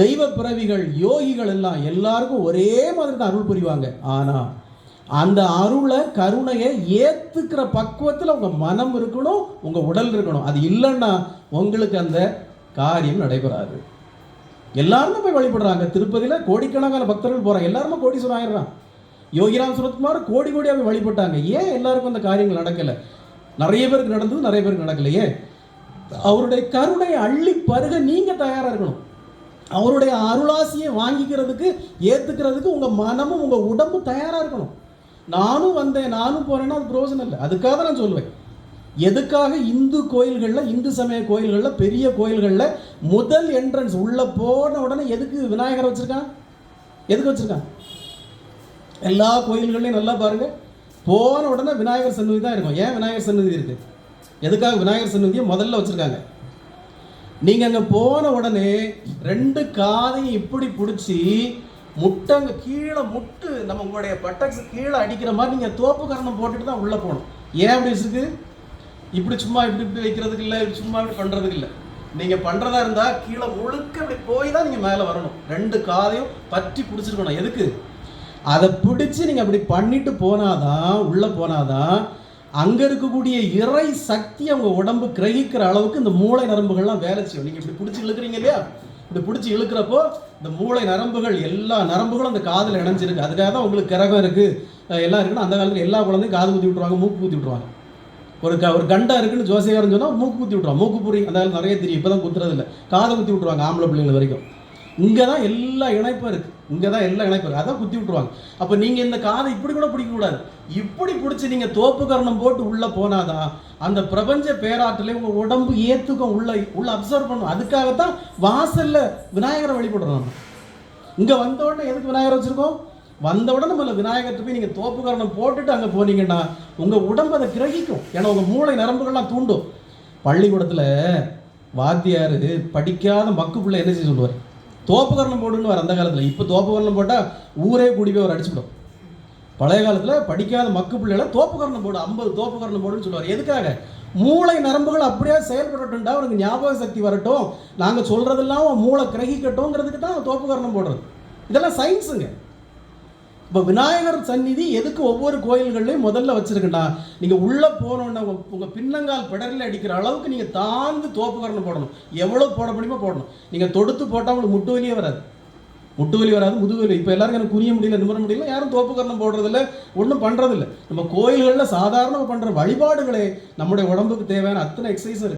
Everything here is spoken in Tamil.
தெய்வ பிறவிகள் யோகிகள் எல்லாம் எல்லாருக்கும் ஒரே மாதிரி தான் அருள் புரிவாங்க. ஆனா அந்த அருளை கருணையை ஏத்துக்கிற பக்குவத்தில் உங்கள் மனம் இருக்கணும் உங்க உடல் இருக்கணும். அது இல்லைன்னா உங்களுக்கு அந்த காரியம் நடைபெறாது. எல்லாருமே போய் வழிபடுறாங்க. திருப்பதியில் கோடிக்கணக்கான பக்தர்கள் போகிறாங்க எல்லாருமே கோடீஸ்வரன் ஆயிடுறான். யோகிராம் சுரத்குமார் கோடி கோடியாக போய் வழிபட்டாங்க. ஏன் எல்லாருக்கும் அந்த காரியங்கள் நடக்கல? நிறைய பேருக்கு நடந்தது நிறைய பேருக்கு நடக்கலையே அவருடைய கருணையை அள்ளி பருக நீங்க தயாரா இருக்கணும். அவருடைய அருளாசியை வாங்கிக்கிறதுக்கு ஏற்றுக்கிறதுக்கு உங்கள் மனமும் உங்கள் உடம்பும் தயாராக இருக்கணும். நானும் வந்தேன் நானும் போறேன்னா அது பிரயோஜனம் இல்லை. அதுக்காக தான் நான் சொல்லுவேன். எதுக்காக இந்து கோயில்களில் இந்து சமய கோயில்களில் பெரிய கோயில்களில் முதல் என்ட்ரன்ஸ் உள்ள போன உடனே எதுக்கு விநாயகரை வச்சுருக்கான் எதுக்கு வச்சுருக்கான் எல்லா கோயில்கள்லையும் நல்லா பாருங்க. போன உடனே விநாயகர் சன்னதி தான் இருக்கும். ஏன் விநாயகர் சன்னதி இருக்கு? எதுக்காக விநாயகர் சன்னதியை முதல்ல வச்சுருக்காங்க? நீங்க அங்க போன உடனே ரெண்டு காதையும் இப்படி பிடிச்சி முட்டங்க கீழே முட்டு நம்ம உங்களுடைய பட்டக்ஸ் கீழே அடிக்கிற மாதிரி நீங்க தோப்பு கரணம் போட்டுட்டு தான் உள்ள போகணும். ஏன் அப்படி இருக்கு? இப்படி சும்மா இப்படி இப்படி வைக்கிறதுக்கு இல்லை இப்படி சும்மா இப்படி பண்றதுக்கு இல்லை. நீங்க பண்றதா இருந்தா கீழே முழுக்க அப்படி போய் தான் நீங்க மேலே வரணும். ரெண்டு காதையும் பற்றி பிடிச்சிருக்கணும். எதுக்கு? அதை பிடிச்சி நீங்க அப்படி பண்ணிட்டு போனாதான் உள்ள போனாதான் அங்கே இருக்கக்கூடிய இறை சக்தி அவங்க உடம்பு கிரகிக்கிற அளவுக்கு இந்த மூளை நரம்புகள்லாம் வேலை செய்யும். நீங்கள் இப்படி பிடிச்சி இழுக்கிறீங்க இல்லையா? இப்படி பிடிச்சி இழுக்கிறப்போ இந்த மூளை நரம்புகள் எல்லா நரம்புகளும் அந்த காதில் இணைஞ்சிருக்கு. அதுக்காக தான் உங்களுக்கு கிரகம் இருக்குது எல்லாம் இருக்குன்னு அந்த காலத்தில் எல்லா குழந்தையும் காது குத்தி விட்டுருவாங்க மூக்கு ஊற்றி விட்டுருவாங்க. ஒரு க ஒரு கண்டா இருக்குன்னு ஜோசியாரன் சொன்னால் மூக்கு குத்தி விட்டுருவாங்க மூக்கு புரி அந்த நிறைய தெரியும். இப்பதான் குத்துறது இல்லை காதை குத்தி விட்டுருவாங்க ஆம்பளை பிள்ளைங்கள் வரைக்கும். இங்கே தான் எல்லா இணைப்பும் இருக்குது இங்கே தான் எல்லா இணைப்பும் இருக்குது அதான் குத்தி விட்டுருவாங்க. அப்போ நீங்கள் இந்த காதை இப்படி கூட பிடிக்கக்கூடாது இப்படி பிடிச்சி நீங்கள் தோப்புக்கரணம் போட்டு உள்ளே போனாதான் அந்த பிரபஞ்ச பேராற்றலே உங்கள் உடம்பு ஏற்றுக்கும் உள்ள உள்ள அப்சர்வ் பண்ணும். அதுக்காகத்தான் வாசலில் விநாயகரை வழிபடுறோம் நம்ம. இங்கே வந்த உடனே எதுக்கு விநாயகர் வச்சுருக்கோம்? வந்த உடனே நம்மள விநாயகர்கிட்ட போய் நீங்கள் தோப்பு கரணம் போட்டுட்டு அங்கே போனீங்கன்னா உங்கள் உடம்பு அதை கிரகிக்கும். ஏன்னா உங்கள் மூளை நரம்புகள்லாம் தூண்டும். பள்ளிக்கூடத்தில் வாத்தியார் படிக்காத மக்கு பிள்ளை என்ன செய்ய சொல்லுவார்? தோப்புக்கரணம் போடுன்னு வர அந்த காலத்தில். இப்போ தோப்புக்கரணம் போட்டால் ஊரே கூடி போய் அவர் அடிச்சுடும். பழைய காலத்தில் படிக்காத மக்கு பிள்ளைகளை தோப்புக்கரணம் போடும் போடு ஐம்பது தோப்புக்கரணம் போடுன்னு சொல்லுவார். எதுக்காக? மூளை நரம்புகள் அப்படியே செயல்படட்டும்டா அவனுக்கு ஞாபக சக்தி வரட்டும். நாங்கள் சொல்கிறதெல்லாம் மூளை கிரகிக்கட்டும்ங்கிறதுக்கு தான் தோப்புக்கரணம் போடுறது. இதெல்லாம் சயின்ஸுங்க இப்போ விநாயகர் சந்நிதி எதுக்கு ஒவ்வொரு கோயில்கள்லையும் முதல்ல வச்சிருக்குண்டா நீங்கள் உள்ளே போனோன்னா உங்கள் பின்னங்கால் பிடரில் அடிக்கிற அளவுக்கு நீங்கள் தாழ்ந்து தோப்புக்கரணம் போடணும். எவ்வளோ போட முடியுமோ போடணும். நீங்கள் தொடுத்து போட்டால் உங்களுக்கு முட்டு வலியே வராது. முட்டு வலி வராது முதுகு வலி. இப்போ எல்லாருக்கும் எனக்கு புரிய முடியல நிமிர முடியல யாரும் தோப்புக்கரணம் போடுறதில்ல ஒன்றும் பண்ணுறதில்ல நம்ம கோயில்களில் சாதாரணமாக பண்ணுற வழிபாடுகளே நம்முடைய உடம்புக்கு தேவையான அத்தனை எக்ஸசைஸ் இருக்குது